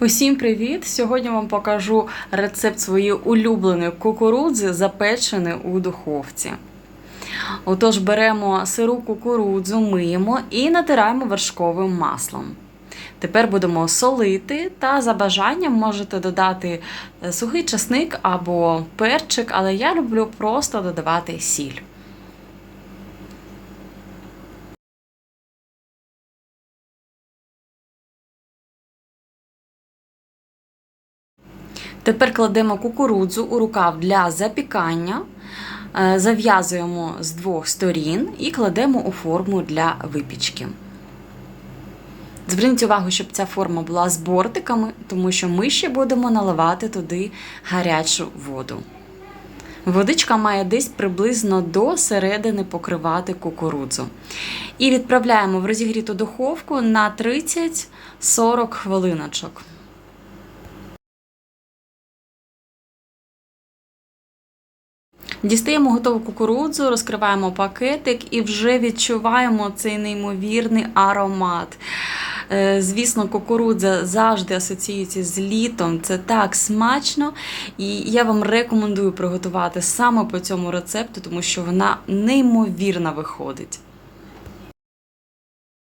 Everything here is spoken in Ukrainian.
Усім привіт! Сьогодні вам покажу рецепт своєї улюбленої кукурудзи, запеченої у духовці. Отож, беремо сиру кукурудзу, миємо і натираємо вершковим маслом. Тепер будемо солити, та за бажанням можете додати е, сухий часник або перчик, але я люблю просто додавати сіль. Тепер кладемо кукурудзу у рукав для запікання, е, зав'язуємо з двох сторін і кладемо у форму для випічки. Зверніть увагу, щоб ця форма була з бортиками, тому що ми ще будемо наливати туди гарячу воду. Водичка має десь приблизно до середини покривати кукурудзу. І відправляємо в розігріту духовку на 30-40 хвилиночок. Дістаємо готову кукурудзу, розкриваємо пакетик і вже відчуваємо цей неймовірний аромат. Е, Звісно, кукурудза завжди асоціюється з літом. Це так смачно. І я вам рекомендую приготувати саме по цьому рецепту, тому що вона неймовірно виходить.